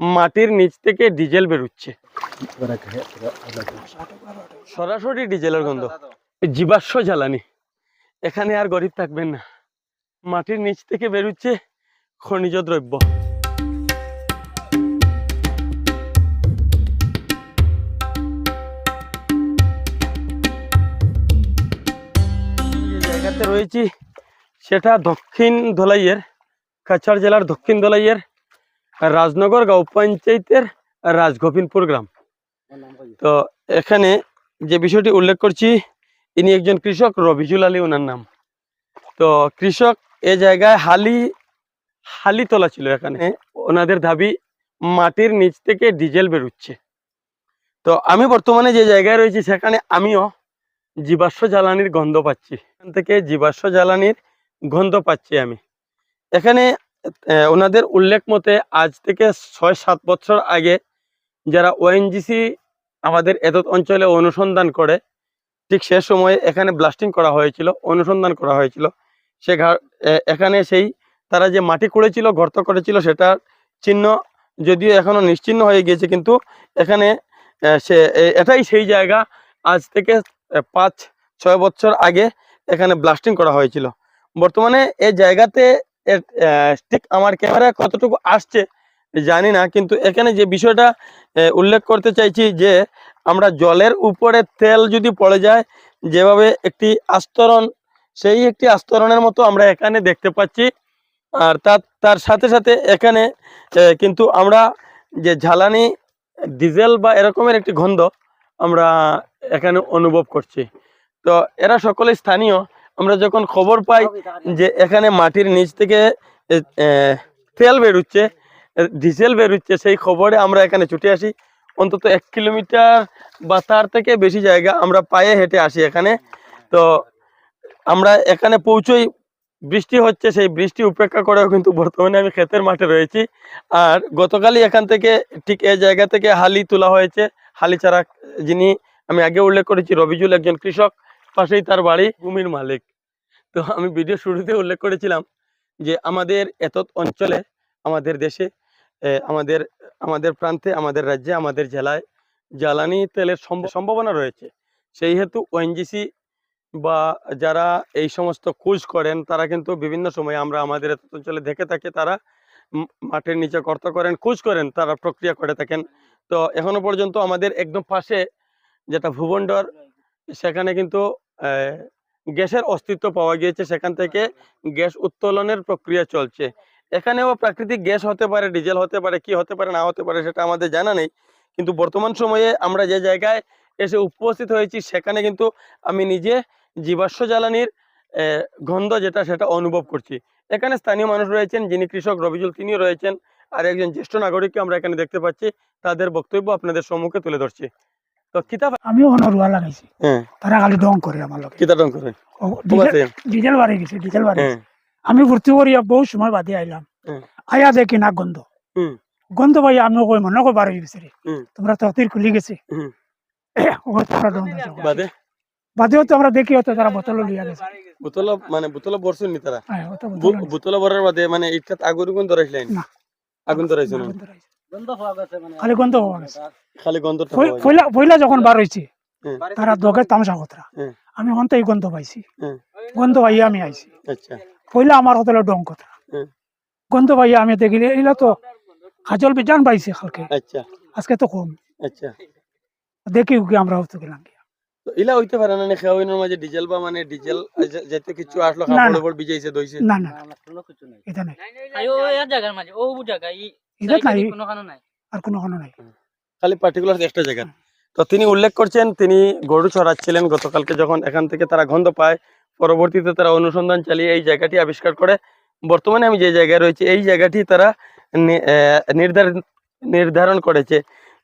মাটির নিচ থেকে ডিজেল বেরোচ্ছে। সরাসরি ডিজেলের গন্ধ। জীবাশ্ম জ্বালানি। এখানে আর গরিব থাকবেন না। মাটির নিচ থেকে বেরোচ্ছে খনিজ দ্রব্য। জায়গাতে রয়েছি সেটা দক্ষিণ ধলাইয়ের কাছাড় জেলার দক্ষিণ ধলাইয়ের রাজনগর গাঁও পঞ্চায়েতের রাজগোবিন্দপুর গ্রাম। তো এখানে যে বিষয়টি উল্লেখ করছি, ইনি একজন কৃষক রবিজুল আলী ওনার নাম। তো কৃষক এ জায়গায় হালি হালি তোলা ছিল এখানে। ওনাদের দাবি, মাটির নিচ থেকে ডিজেল বেরোচ্ছে। তো আমি বর্তমানে যে জায়গায় রয়েছি, সেখানে আমিও জীবাশ্ম জ্বালানির গন্ধ পাচ্ছি। এখান থেকে জীবাশ্ম জ্বালানির গন্ধ পাচ্ছি আমি। এখানে ওনাদের উল্লেখ মতে আজ থেকে ছয় সাত বছর আগে যারা ওএনজিসি আমাদের এতৎ অঞ্চলে অনুসন্ধান করে, ঠিক সে সময়ে এখানে ব্লাস্টিং করা হয়েছিল, অনুসন্ধান করা হয়েছিল। সে এখানে সেই তারা যে মাটি খুঁড়েছিল গর্ত করেছিল, সেটার চিহ্ন যদিও এখনও নিশ্চিহ্ন হয়ে গিয়েছে, কিন্তু এখানে সে এটাই সেই জায়গা আজ থেকে পাঁচ, ছয় বছর আগে এখানে ব্লাস্টিং করা হয়েছিল। বর্তমানে এ জায়গাতে ঠিক আমার ক্যামেরায় কতটুকু আসছে জানি না, কিন্তু এখানে যে বিষয়টা উল্লেখ করতে চাইছি যে আমরা জলের উপরে তেল যদি পড়ে যায়, যেভাবে একটি আস্তরণ, সেই একটি আস্তরণের মতো আমরা এখানে দেখতে পাচ্ছি। আর তার তার সাথে সাথে এখানে কিন্তু আমরা যে ঝালানি ডিজেল বা এরকমের একটি গন্ধ আমরা এখানে অনুভব করছি। তো এরা সকলে স্থানীয় আমরা যখন খবর পাই যে এখানে মাটির নিচ থেকে তেল বেরোচ্ছে ডিজেল বেরোচ্ছে সেই খবরে আমরা এখানে ছুটে আসি। অন্তত এক কিলোমিটার বা তার থেকে বেশি জায়গা আমরা পায়ে হেঁটে আসি এখানে। তো আমরা এখানে পৌঁছই বৃষ্টি হচ্ছে সেই বৃষ্টি উপেক্ষা করেও কিন্তু বর্তমানে আমি ক্ষেতের মাঠে রয়েছি। আর গতকালই এখান থেকে ঠিক এই জায়গা থেকে হালি তোলা হয়েছে। হালি চারা যিনি আমি আগে উল্লেখ করেছি রবিজুল একজন কৃষক পাশেই তার বাড়ি ভূমির মালিক। তো আমি ভিডিও শুরুতে উল্লেখ করেছিলাম যে আমাদের এত অঞ্চলে, আমাদের দেশে আমাদের আমাদের প্রান্তে, আমাদের রাজ্যে, আমাদের জেলায় জ্বালানি তেলের সম্ভাবনা রয়েছে। সেই হেতু ওএনজিসি বা যারা এই সমস্ত খোঁজ করেন, তারা কিন্তু বিভিন্ন সময় আমরা আমাদের এত অঞ্চলে দেখে থাকি, তারা মাটির নিচে গর্ত করেন, খোঁজ করেন, তারা প্রক্রিয়া করে থাকেন। তো এখনও পর্যন্ত আমাদের একদম পাশে যেটা ভুবনডর সেখানে কিন্তু গ্যাসের অস্তিত্ব পাওয়া গিয়েছে, সেখান থেকে গ্যাস উত্তোলনের প্রক্রিয়া চলছে। এখানেও প্রাকৃতিক গ্যাস হতে পারে, ডিজেল হতে পারে, কি হতে পারে, না হতে পারে, সেটা আমাদের জানা নেই। কিন্তু বর্তমান সময়ে আমরা যে জায়গায় এসে উপস্থিত হয়েছি, সেখানে কিন্তু আমি নিজে জীবাশ্ম জ্বালানির গন্ধ যেটা, সেটা অনুভব করছি। এখানে স্থানীয় মানুষ রয়েছেন, যিনি কৃষক রবিজুল, তিনিও রয়েছেন। আর একজন জ্যেষ্ঠ নাগরিককে আমরা এখানে দেখতে পাচ্ছি। তাদের বক্তব্য আপনাদের সম্মুখে তুলে ধরছি। তো কিতাব রুয়া লাগাইছি। তারা খালি ডং করে আমার লগে। কিতাব রং করেন ডিজেল- বাড়ি গেছে ডিজেল বাড়ি আমি ভর্তি করিয়া বহু সময় বাদে আইলাম আয়া দেখি না গন্ধ। গন্ধ ভাই আমি কই মনে কই বাড়ি গেছে তোমরা তো অতির খুলি গেছে। ডং। বাদে? বাদেও তো আমরা দেখি হতো তারা বোতল লিয়া গেছে বোতল মানে বোতল বরছুন নি তারা? বোতল বু- আনছে। বোতল ভরার বাদে মানে ইটকাত আগুন ধরাইছিলেন। আগুন ধরাইছো না। গন্ধ রাইছে। খালি গন্ধ হওয়া গেছে। খালি গন্ধ পয়লা পয়লা যখন বার হয়েছে তারা দগে তামসা কতরা হুম। আমি হন্তাই গন্ধ পাইছি। গন্ধ পাইয়া আমি আইছি। আচ্ছা। পয়লা আমার হোটেলে ডং কথা গন্ধ পাইয়া আমি দেখিলে এগুলা তো হাজল বিজান পাইছে কালকে আচ্ছা। আজকে তো কম। আচ্ছা। দেখি উকি আমরা হতো গেলাম ইলা হইতে পারে না খেওয়াইনের মাঝে ডিজেল বা মানে ডিজেল যেতে কিছু আসলো কাপড় না। উপর ভিজাইছে দইছে। না না এটা নাই। আয়ো এর জায়গার মাঝে ও জায়গা ই নাই। কোনো কারণ নাই। আর কোনো কোনো নাই। খালি পার্টিকুলার একটা জায়গা। তো তিনি উল্লেখ করছেন তিনি গরু চড়াচ্ছিলেন গতকালকে যখন এখান থেকে তারা গন্ধ পায় পরবর্তীতে তারা অনুসন্ধান চালিয়ে এই জায়গাটি আবিষ্কার করে। বর্তমানে আমি যে জায়গায় রয়েছে এই জায়গাটি তারা নির্ধারণ নির্ধারণ করেছে।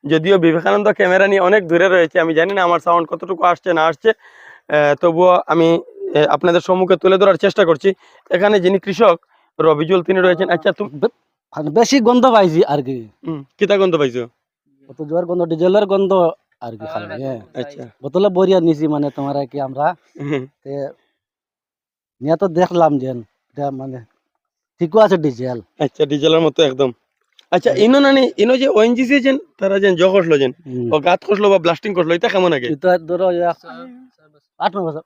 যদিও বিবেকানন্দ ক্যামেরা নিয়ে অনেক দূরে রয়েছে আমি জানি না আমার সাউন্ড কতটুকু আসছে না আসছে। আহ, তবুও আমি আপনাদের সম্মুখে তুলে ধরার চেষ্টা করছি। এখানে যিনি কৃষক রবিজুল তিনি রয়েছেন। আচ্ছা তুমি বেশি গন্ধ পাইছি আর কি। হুম, কিতা গন্ধ পাইছো? অত জোয়ার গন্ধ ডিজেলের গন্ধ আর কি খালি হ্যাঁ আচ্ছা। বোতলে বরিয়া নিছি মানে তোমার কি আমরা। তে নিয়ে তো দেখলাম যে এটা মানে ঠিকও আছে ডিজেল। আচ্ছা ডিজেলের মতো একদম। আচ্ছা ইনো নানি ইনো যে ওএনজিসি যেন তারা যেন জগ করল যেন ও গাত করল বা ব্লাস্টিং করল এটা কেমন আগে? এটা ধরো আট নয় বছর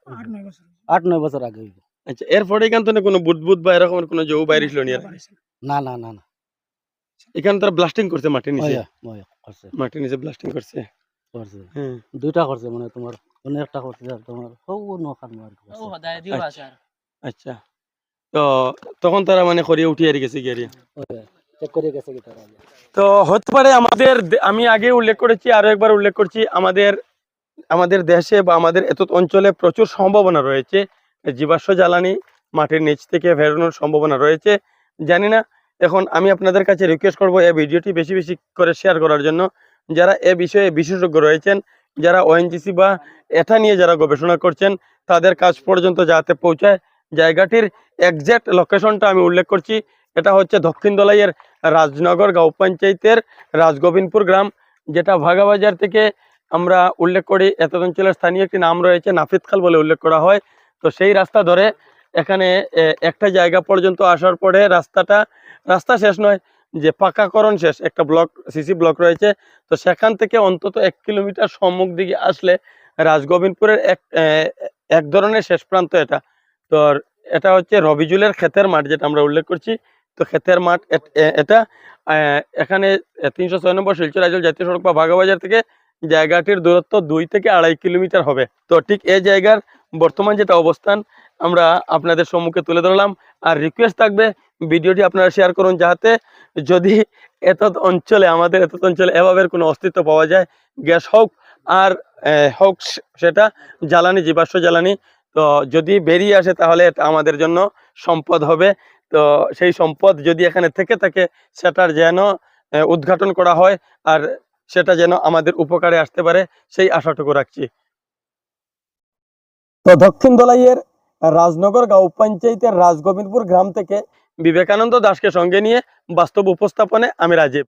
আট নয় বছর আগে। আচ্ছা এরপরে এখান থেকে কোনো বুদবুদ বা এরকম কোনো জৌ বাইরে ছিল না না না না। এখানে তারা ব্লাস্টিং করছে মাটির নিচে। মাটির নিচে ব্লাস্টিং করছে। করছে। হ্যাঁ। দুইটা করছে মানে তোমার অনেকটা করছে আর তোমার সব নখান আর করছে। আচ্ছা। আর আচ্ছা। তো তখন তারা মানে করিয়ে গেছে গিয়ে চেক করে গেছে তারা। তো হতে পারে আমাদের আমি আগে উল্লেখ করেছি আরও একবার উল্লেখ করছি আমাদের আমাদের দেশে বা আমাদের এত অঞ্চলে প্রচুর সম্ভাবনা রয়েছে জীবাশ্ম জ্বালানি মাটির নিচ থেকে ফেরানোর সম্ভাবনা রয়েছে। জানি না এখন আমি আপনাদের কাছে রিকোয়েস্ট করব এই ভিডিওটি বেশি বেশি করে শেয়ার করার জন্য। যারা এ বিষয়ে বিশেষজ্ঞ রয়েছেন, যারা ওএনজিসি বা এটা নিয়ে যারা গবেষণা করছেন, তাদের কাজ পর্যন্ত যাতে পৌঁছায়, জায়গাটির একজ্যাক্ট লোকেশনটা আমি উল্লেখ করছি। এটা হচ্ছে দক্ষিণ দলাইয়ের রাজনগর গাঁও পঞ্চায়েতের রাজগোবিন্দপুর গ্রাম, যেটা ভাগাবাজার থেকে আমরা উল্লেখ করি এত অঞ্চলের স্থানীয় একটি নাম রয়েছে নাফিদ খাল বলে উল্লেখ করা হয়। তো সেই রাস্তা ধরে এখানে একটা জায়গা পর্যন্ত আসার পরে রাস্তাটা, রাস্তা শেষ নয়, যে পাকাকরণ শেষ, একটা ব্লক, সিসি ব্লক রয়েছে। তো সেখান থেকে অন্তত এক কিলোমিটার সম্মুখ দিকে আসলে রাজগোবিন্দপুরের এক এক ধরনের শেষ প্রান্ত এটা। তো এটা হচ্ছে রবিজুলের ক্ষেতের মাঠ যেটা আমরা উল্লেখ করছি। তো ক্ষেতের মাঠ এটা এখানে তিনশো ছয় নম্বর শিলচর আইজল জাতীয় সড়ক বা ভাগাবাজার থেকে জায়গাটির দূরত্ব দুই থেকে আড়াই কিলোমিটার হবে। তো ঠিক এই জায়গার বর্তমান যেটা অবস্থান, আমরা আপনাদের সম্মুখে তুলে ধরলাম। আর রিকোয়েস্ট থাকবে, ভিডিওটি আপনারা শেয়ার করুন যাতে যদি এত অঞ্চলে, আমাদের এত অঞ্চলে এভাবে কোনো অস্তিত্ব পাওয়া যায়, গ্যাস হোক আর হোক সেটা জ্বালানি, জীবাশ্ম জ্বালানি, তো যদি বেরিয়ে আসে তাহলে এটা আমাদের জন্য সম্পদ হবে। তো সেই সম্পদ যদি এখানে থেকে থাকে, সেটার যেন উদ্ঘাটন করা হয়। আর সেটা যেন আমাদের উপকারে আসতে পারে, সেই আশাটুকু রাখছি। তো দক্ষিণ দলাইয়ের রাজনগর গাঁও পঞ্চায়েতের রাজগোবিন্দপুর গ্রাম থেকে বিবেকানন্দ দাসকে সঙ্গে নিয়ে বাস্তব উপস্থাপনে আমি রাজীব।